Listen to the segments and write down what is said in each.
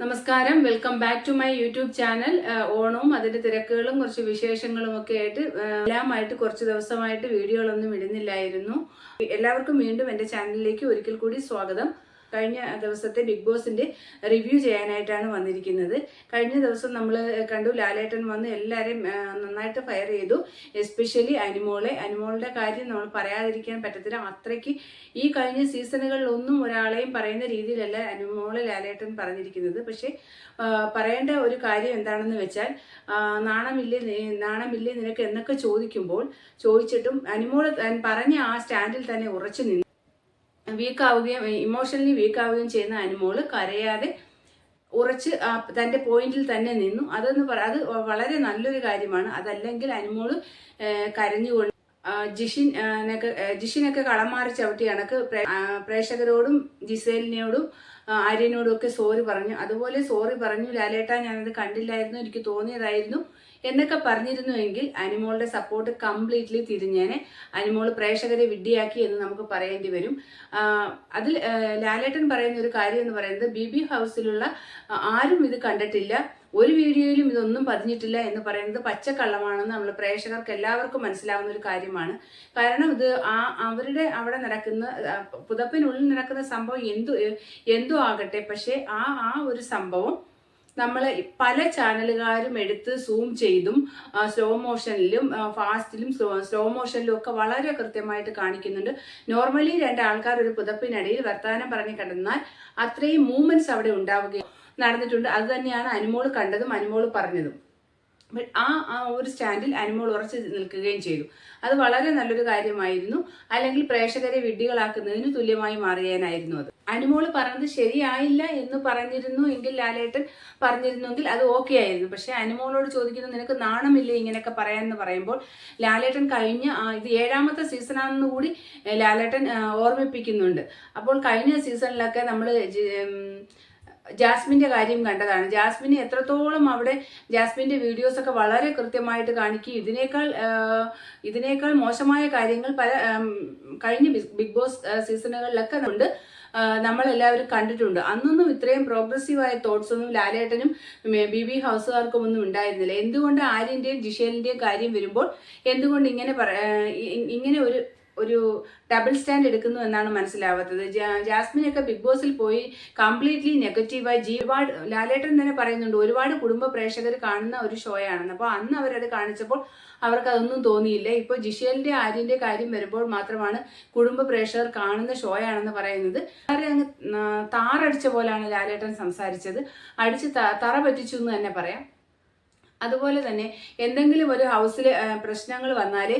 നമസ്കാരം. Welcome back to my YouTube channel ഓണവും അതിന്റെ തിരക്കുകളും കുറച്ച് വിശേഷങ്ങളും ഒക്കെ ആയിട്ട് എല്ലാമായിട്ട് കുറച്ച് ദിവസമായിട്ട് വീഡിയോകളൊന്നും ഇടുന്നില്ലായിരുന്നു. എല്ലാവർക്കും വീണ്ടും എന്റെ ചാനലിലേക്ക് ഒരിക്കൽ കൂടി സ്വാഗതം. കഴിഞ്ഞ ദിവസത്തെ ബിഗ് ബോസിന്റെ റിവ്യൂ ചെയ്യാനായിട്ടാണ് വന്നിരിക്കുന്നത്. കഴിഞ്ഞ ദിവസം നമ്മൾ കണ്ടു. ലാലേട്ടൻ വന്ന് എല്ലാവരെയും നന്നായിട്ട് ഫയർ ചെയ്തു. എസ്പെഷ്യലി അനിമോളെ. അനിമോളുടെ കാര്യം നമ്മൾ പറയാതിരിക്കാൻ പറ്റത്തില്ല. അത്രയ്ക്ക് ഈ കഴിഞ്ഞ സീസണുകളിലൊന്നും ഒരാളെയും പറയുന്ന രീതിയിലല്ല അനുമോളെ ലാലേട്ടൻ പറഞ്ഞിരിക്കുന്നത്. പക്ഷേ പറയേണ്ട ഒരു കാര്യം എന്താണെന്ന് വെച്ചാൽ നാണമില്ലേ നാണമില്ലേ നിനക്ക് എന്നൊക്കെ ചോദിക്കുമ്പോൾ ചോദിച്ചിട്ടും അനുമോൾ താൻ പറഞ്ഞ ആ സ്റ്റാൻഡിൽ തന്നെ ഉറച്ചു വീക്കാവുകയും ഇമോഷണലി വീക്കാവുകയും ചെയ്യുന്ന അനുമോൾ കരയാതെ ഉറച്ച് തന്റെ പോയിന്റിൽ തന്നെ നിന്നു. അതെന്ന് പറ അത് വളരെ നല്ലൊരു കാര്യമാണ്. അതല്ലെങ്കിൽ അനുമോൾ കരഞ്ഞുകൊണ്ട് ജിഷിൻ ജിഷിനൊക്കെ കളമാറി ചവിട്ടി കണക്ക് പ്രേക്ഷകരോടും ജിസേലിനോടും ആര്യനോടും ഒക്കെ സോറി പറഞ്ഞു. അതുപോലെ സോറി പറഞ്ഞു. ലാലേട്ട ഞാനത് കണ്ടില്ലായിരുന്നു. എനിക്ക് തോന്നിയതായിരുന്നു. എന്നൊക്കെ പറഞ്ഞിരുന്നുവെങ്കിൽ അനിമോളുടെ സപ്പോർട്ട് കംപ്ലീറ്റ്ലി തിരിഞ്ഞേനെ. അനിമോൾ പ്രേക്ഷകരെ വിഡ്ഢിയാക്കി എന്ന് നമുക്ക് പറയേണ്ടി വരും. അതിൽ ലാലേട്ടൻ പറയുന്ന ഒരു കാര്യം എന്ന് പറയുന്നത് ബി ബി ഹൗസിലുള്ള ആരും ഇത് കണ്ടിട്ടില്ല. ഒരു വീഡിയോയിലും ഇതൊന്നും പതിഞ്ഞിട്ടില്ല എന്ന് പറയുന്നത് പച്ചക്കള്ളമാണെന്ന് നമ്മൾ പ്രേക്ഷകർക്ക് എല്ലാവർക്കും മനസ്സിലാവുന്ന ഒരു കാര്യമാണ്. കാരണം ഇത് ആ അവരുടെ അവിടെ നടക്കുന്ന പുതപ്പിനുള്ളിൽ നടക്കുന്ന സംഭവം എന്തു എന്തോ ആകട്ടെ. പക്ഷേ ആ ആ ഒരു സംഭവം നമ്മൾ പല ചാനലുകാരും എടുത്ത് സൂം ചെയ്തും സ്ലോ മോഷനിലും ഫാസ്റ്റിലും സ്ലോ മോഷനിലും ഒക്കെ വളരെ കൃത്യമായിട്ട് കാണിക്കുന്നുണ്ട്. നോർമലി രണ്ട് ആൾക്കാർ ഒരു പുതപ്പിനിടയിൽ വർത്തമാനം പറഞ്ഞു കിടന്നാൽ അത്രയും മൂവ്മെന്റ്സ് അവിടെ ഉണ്ടാവുകയും നടന്നിട്ടുണ്ട്. അത് തന്നെയാണ് അനുമോൾ കണ്ടതും അനുമോൾ പറഞ്ഞതും. ആ ഒരു സ്റ്റാൻഡിൽ അനിമോൾ ഉറച്ചു നിൽക്കുകയും ചെയ്തു. അത് വളരെ നല്ലൊരു കാര്യമായിരുന്നു. അല്ലെങ്കിൽ പ്രേക്ഷകരെ വിഡ്ഢികളാക്കുന്നതിന് തുല്യമായി മാറിയാനായിരുന്നു അത്. അനുമോൾ പറഞ്ഞത് ശരിയായില്ല എന്ന് പറഞ്ഞിരുന്നു എങ്കിൽ ലാലേട്ടൻ പറഞ്ഞിരുന്നെങ്കിൽ അത് ഓക്കെ ആയിരുന്നു. പക്ഷെ അനുമോളോട് ചോദിക്കുന്നു നിനക്ക് നാണമില്ലേ ഇങ്ങനെയൊക്കെ പറയാമെന്ന് പറയുമ്പോൾ? ലാലേട്ടൻ കഴിഞ്ഞ ഇത് ഏഴാമത്തെ സീസണാണെന്ന് കൂടി ലാലേട്ടൻ ഓർമ്മിപ്പിക്കുന്നുണ്ട്. അപ്പോൾ കഴിഞ്ഞ സീസണിലൊക്കെ നമ്മൾ ജാസ്മിന്റെ കാര്യം കണ്ടതാണ്. ജാസ്മിന് എത്രത്തോളം അവിടെ ജാസ്മിന്റെ വീഡിയോസൊക്കെ വളരെ കൃത്യമായിട്ട് കാണിക്കും ഇതിനേക്കാൾ ഇതിനേക്കാൾ മോശമായ കാര്യങ്ങൾ പല കഴിഞ്ഞ ബിഗ് ബോസ് സീസണുകളിലൊക്കെ ഉണ്ട്. നമ്മളെല്ലാവരും കണ്ടിട്ടുണ്ട്. അന്നൊന്നും ഇത്രയും പ്രോഗ്രസീവായ തോട്ട്സ് ഒന്നും ലാലേട്ടനും ബി ബി ഹൗസുകാർക്കും ഒന്നും ഉണ്ടായിരുന്നില്ല. എന്തുകൊണ്ട് ആര്യന്റെയും ജിഷേലിന്റെയും കാര്യം വരുമ്പോൾ എന്തുകൊണ്ട് ഇങ്ങനെ ഇങ്ങനെ ഒരു ഒരു ഡബിൾ സ്റ്റാൻഡ് എടുക്കുന്നു എന്നാണ് മനസ്സിലാവാത്തത്. ജാസ്മിനൊക്കെ ബിഗ് ബോസിൽ പോയി കംപ്ലീറ്റ്ലി നെഗറ്റീവായി ജീ ഒരുപാട് ലാലേട്ടൻ തന്നെ പറയുന്നുണ്ട് ഒരുപാട് കുടുംബ പ്രേക്ഷകർ കാണുന്ന ഒരു ഷോ ആണെന്ന്. അപ്പോൾ അന്ന് അവരത് കാണിച്ചപ്പോൾ അവർക്ക് അതൊന്നും തോന്നിയില്ല. ഇപ്പോൾ ജിഷേലിന്റെ ആര്യന്റെ കാര്യം വരുമ്പോൾ മാത്രമാണ് കുടുംബ പ്രേക്ഷകർ കാണുന്ന ഷോ ആണെന്ന് പറയുന്നത്. വളരെ അങ്ങ് താറടിച്ച പോലാണ് ലാലേട്ടൻ സംസാരിച്ചത്. അടിച്ച് തറ പറ്റിച്ചു എന്ന് തന്നെ പറയാം. അതുപോലെ തന്നെ എന്തെങ്കിലും ഒരു ഹൗസിൽ പ്രശ്നങ്ങൾ വന്നാൽ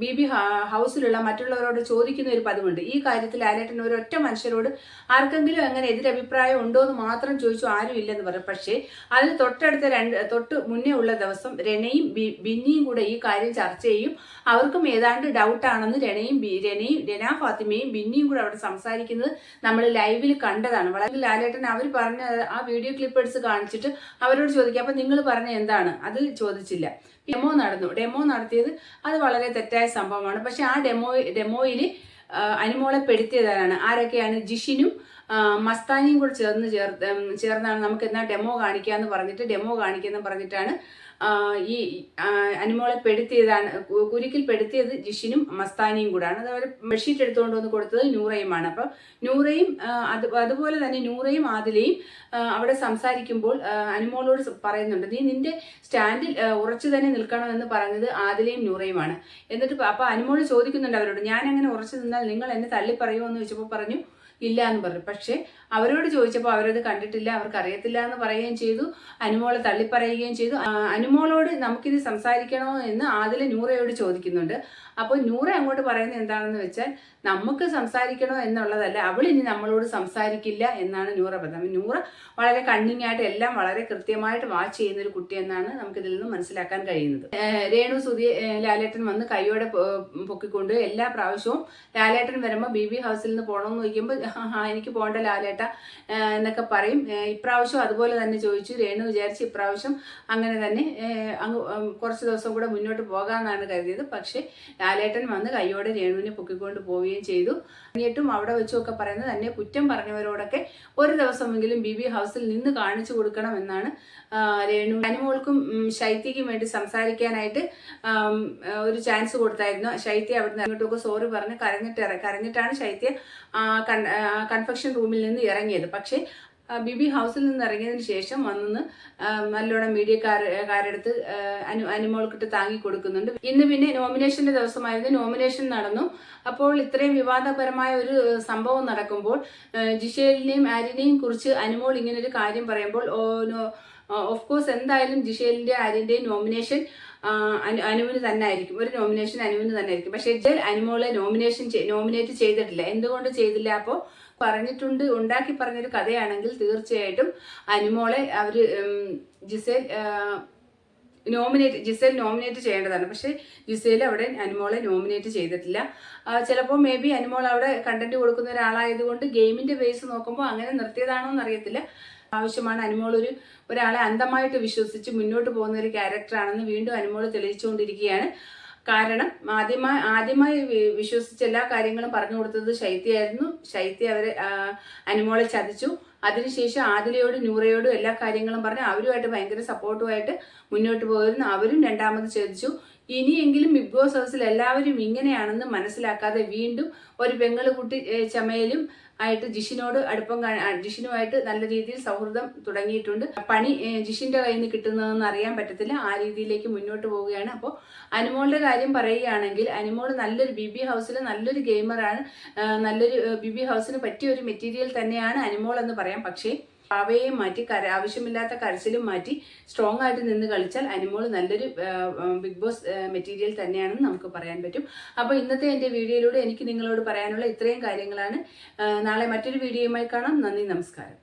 ബി ബി ഹൗസിലുള്ള മറ്റുള്ളവരോട് ചോദിക്കുന്ന ഒരു പതിവുണ്ട്. ഈ കാര്യത്തിൽ ലാലേട്ടൻ ഒരൊറ്റ മനുഷ്യരോട് ആർക്കെങ്കിലും അങ്ങനെ എതിരഭിപ്രായം ഉണ്ടോ എന്ന് മാത്രം ചോദിച്ചു ആരും ഇല്ലെന്ന് പറയും. പക്ഷേ അതിന് തൊട്ടടുത്ത രണ്ട് തൊട്ട് മുന്നേ ഉള്ള ദിവസം രണയും ബിന്നിയും കൂടെ ഈ കാര്യം ചർച്ച ചെയ്യും. അവർക്കും ഏതാണ്ട് ഡൗട്ടാണെന്ന് രണയും രനയും രന ഫാത്തിമയും ബിന്നിയും കൂടെ അവിടെ സംസാരിക്കുന്നത് നമ്മൾ ലൈവിൽ കണ്ടതാണ്. വളരെ ലാലേട്ടൻ അവർ പറഞ്ഞ ആ വീഡിയോ ക്ലിപ്പ് എടുത്ത് കാണിച്ചിട്ട് അവരോട് ചോദിക്കുക അപ്പം നിങ്ങൾ പറഞ്ഞ എന്താണ്? അത് ചോദിച്ചില്ല. ഡെമോ നടന്നു. ഡെമോ നടത്തിയത് അത് വളരെ തെറ്റായ സംഭവമാണ്. പക്ഷെ ആ ഡെമോ ഡെമോയിൽ അനുമോളെ പെടുത്തിയതാണ് ആരൊക്കെയാണ്? ജിഷിനും മസ്താനിയും കൂടെ ചേർന്ന് ചേർ ചേർന്നാണ് നമുക്ക് എന്നാ ഡെമോ കാണിക്കാന്ന് പറഞ്ഞിട്ട് ഡെമോ കാണിക്കാന്ന് പറഞ്ഞിട്ടാണ് ആ, ഈ അനുമോളെ പെടുത്തിയതാണ് കുരുക്കിൽ പെടുത്തിയത് ജിഷിനും മസ്താനിയും കൂടാണ്. അവർ ബെഡ്ഷീറ്റ് എടുത്തുകൊണ്ട് വന്ന് കൊടുത്തത് നൂറയുമാണ്. അപ്പോൾ നൂറയും അത് അതുപോലെ തന്നെ നൂറയും ആദിലയും അവിടെ സംസാരിക്കുമ്പോൾ അനിമോളോട് പറയുന്നുണ്ട് നീ നിന്റെ സ്റ്റാൻഡിൽ ഉറച്ചു തന്നെ നിൽക്കണമെന്ന് പറഞ്ഞത് ആദിലയും നൂറയുമാണ്. എന്നിട്ട് അപ്പോൾ അപ്പൊ അനുമോൾ ചോദിക്കുന്നുണ്ട് അവരോട് ഞാൻ അങ്ങനെ ഉറച്ചു നിന്നാൽ നിങ്ങൾ എന്നെ തള്ളി പറയുമോ എന്ന് ചോദിച്ചപ്പോൾ പറഞ്ഞു ഇല്ല എന്ന് പറഞ്ഞു. പക്ഷേ അവരോട് ചോദിച്ചപ്പോൾ അവരത് കണ്ടിട്ടില്ല അവർക്ക് അറിയത്തില്ല എന്ന് പറയുകയും ചെയ്തു. അനുമോളെ തള്ളിപ്പറയുകയും ചെയ്തു. അനുമോളോട് നമുക്കിത് സംസാരിക്കണോ എന്ന് ആദില നൂറയോട് ചോദിക്കുന്നുണ്ട്. അപ്പോൾ നൂറ അങ്ങോട്ട് പറയുന്നത് എന്താണെന്ന് വെച്ചാൽ നമുക്ക് സംസാരിക്കണോ എന്നുള്ളതല്ല അവൾ ഇനി നമ്മളോട് സംസാരിക്കില്ല എന്നാണ് നൂറ പറയുന്നത് നൂറ വളരെ കണ്ണിങ് ആയിട്ട് എല്ലാം വളരെ കൃത്യമായിട്ട് വാച്ച് ചെയ്യുന്ന ഒരു കുട്ടി എന്നാണ് നമുക്കിതിൽ നിന്ന് മനസ്സിലാക്കാൻ കഴിയുന്നത്. രേണു സുധി ലാലേട്ടൻ വന്ന് കൈയോടെ പൊക്കിക്കൊണ്ട് എല്ലാ പ്രാവശ്യവും ലാലേട്ടൻ വരുമ്പോൾ ബി ബി ഹൗസിൽ നിന്ന് പോകണമെന്ന് ചോദിക്കുമ്പോൾ എനിക്ക് പോകേണ്ട ലാലേട്ട എന്നൊക്കെ പറയും. ഇപ്രാവശ്യം അതുപോലെ തന്നെ ചോദിച്ചു. രേണു വിചാരിച്ച് ഇപ്രാവശ്യം അങ്ങനെ തന്നെ അങ്ങ് കുറച്ച് ദിവസം കൂടെ മുന്നോട്ട് പോകാമെന്നാണ് കരുതിയത്. പക്ഷേ ലാലേട്ടൻ വന്ന് കൈയോടെ രേണുവിനെ പൊക്കിക്കൊണ്ട് പോവുകയും ചെയ്തു. എന്നിട്ടും അവിടെ വെച്ചൊക്കെ പറയുന്നത് തന്നെ കുറ്റം പറഞ്ഞവരോടൊക്കെ ഒരു ദിവസമെങ്കിലും ബി ബി ഹൗസിൽ നിന്ന് കാണിച്ചു കൊടുക്കണം എന്നാണ് രേണു. അനുമോൾക്കും ശൈത്യക്കും വേണ്ടി സംസാരിക്കാനായിട്ട് ഒരു ചാൻസ് കൊടുത്തായിരുന്നു. ശൈത്യ അവിടെ നിന്ന് സോറി പറഞ്ഞ് കരഞ്ഞിട്ട് കരഞ്ഞിട്ടാണ് ശൈത്യ കണ്ട കൺഫെക്ഷൻ റൂമിൽ നിന്ന് ഇറങ്ങിയത്. പക്ഷേ ബിബി ഹൗസിൽ നിന്ന് ഇറങ്ങിയതിന് ശേഷം വന്ന് നല്ലോണം മീഡിയക്കാരെടുത്ത് അനു അനുമോൾക്കിട്ട് താങ്ങി കൊടുക്കുന്നുണ്ട് ഇന്ന് പിന്നെ നോമിനേഷന്റെ ദിവസമായിരുന്നു. നോമിനേഷൻ നടന്നു. അപ്പോൾ ഇത്രയും വിവാദപരമായ ഒരു സംഭവം നടക്കുമ്പോൾ ജിഷേലിനെയും ആര്യനെയും കുറിച്ച് അനുമോൾ ഇങ്ങനെ ഒരു കാര്യം പറയുമ്പോൾ ഓഫ് കോഴ്സ് എന്തായാലും ജിഷേലിന്റെ ആര്യന്റെയും നോമിനേഷൻ അനുവിന് തന്നെ ആയിരിക്കും. ഒരു നോമിനേഷൻ അനുവിന് തന്നെ ആയിരിക്കും. പക്ഷേ ജൽ അനുമോളെ നോമിനേഷൻ നോമിനേറ്റ് ചെയ്തിട്ടില്ല. എന്തുകൊണ്ട് ചെയ്തില്ല? അപ്പോൾ പറഞ്ഞിട്ടുണ്ട് ഉണ്ടാക്കി പറഞ്ഞൊരു കഥയാണെങ്കിൽ തീർച്ചയായിട്ടും അനുമോളെ അവർ ജിസേൽ നോമിനേറ്റ് ജിസേൽ നോമിനേറ്റ് ചെയ്യേണ്ടതാണ്. പക്ഷേ ജിസേൽ അവിടെ അനുമോളെ നോമിനേറ്റ് ചെയ്തിട്ടില്ല. ചിലപ്പോൾ മേ ബി അനുമോൾ അവിടെ കണ്ടന്റ് കൊടുക്കുന്ന ഒരാളായതുകൊണ്ട് ഗെയിമിന്റെ ബേസ് നോക്കുമ്പോൾ അങ്ങനെ നിർത്തിയതാണോ എന്നറിയത്തില്ല ആവശ്യമാണ്. അനുമോൾ ഒരു ഒരാളെ അന്ധമായിട്ട് വിശ്വസിച്ച് മുന്നോട്ട് പോകുന്ന ഒരു ക്യാരക്ടറാണെന്ന് വീണ്ടും അനുമോൾ തെളിയിച്ചുകൊണ്ടിരിക്കുകയാണ്. കാരണം ആദ്യമായി ആദ്യമായി വിശ്വസിച്ച എല്ലാ കാര്യങ്ങളും പറഞ്ഞു കൊടുത്തത് ശൈത്യയായിരുന്നു. ശൈത്യ അവരെ അനുമോളെ ചതിച്ചു. അതിനുശേഷം ആദിലയോടും നൂറയോടും എല്ലാ കാര്യങ്ങളും പറഞ്ഞ് അവരുമായിട്ട് ഭയങ്കര സപ്പോർട്ടുമായിട്ട് മുന്നോട്ട് പോയിരുന്നു. അവരും രണ്ടാമത് ചതിച്ചു ഇനിയെങ്കിലും ബിഗ് ബോസ് ഹൗസിൽ എല്ലാവരും ഇങ്ങനെയാണെന്ന് മനസ്സിലാക്കാതെ വീണ്ടും ഒരു പെങ്ങൾ കുട്ടി ചമയലും ആയിട്ട് ജിഷിനോട് അടുപ്പം ജിഷിനുമായിട്ട് നല്ല രീതിയിൽ സൗഹൃദം തുടങ്ങിയിട്ടുണ്ട്. പണി ജിഷിന്റെ കയ്യിൽ നിന്ന് കിട്ടുന്നതെന്ന് അറിയാൻ പറ്റത്തില്ല. ആ രീതിയിലേക്ക് മുന്നോട്ട് പോവുകയാണ്. അപ്പോൾ അനുമോളുടെ കാര്യം പറയുകയാണെങ്കിൽ അനുമോൾ നല്ലൊരു ബി ബി ഹൗസിൽ നല്ലൊരു ഗെയിമറാണ് നല്ലൊരു ബി ബി ഹൗസിന് പറ്റിയ ഒരു മെറ്റീരിയൽ തന്നെയാണ് അനുമോൾ എന്ന് പറയാം. പക്ഷേ അവയെ മാറ്റി കര ആവശ്യമില്ലാത്ത കരച്ചിലും മാറ്റി സ്ട്രോങ് ആയിട്ട് നിന്ന് കളിച്ചാൽ അനിമോൾ നല്ലൊരു ബിഗ് ബോസ് മെറ്റീരിയൽ തന്നെയാണെന്ന് നമുക്ക് പറയാൻ പറ്റും. അപ്പോൾ ഇന്നത്തെ എന്റെ വീഡിയോയിലൂടെ എനിക്ക് നിങ്ങളോട് പറയാനുള്ള ഇത്രയും കാര്യങ്ങളാണ്. നാളെ മറ്റൊരു വീഡിയോയുമായി കാണാം. നന്ദി നമസ്കാരം.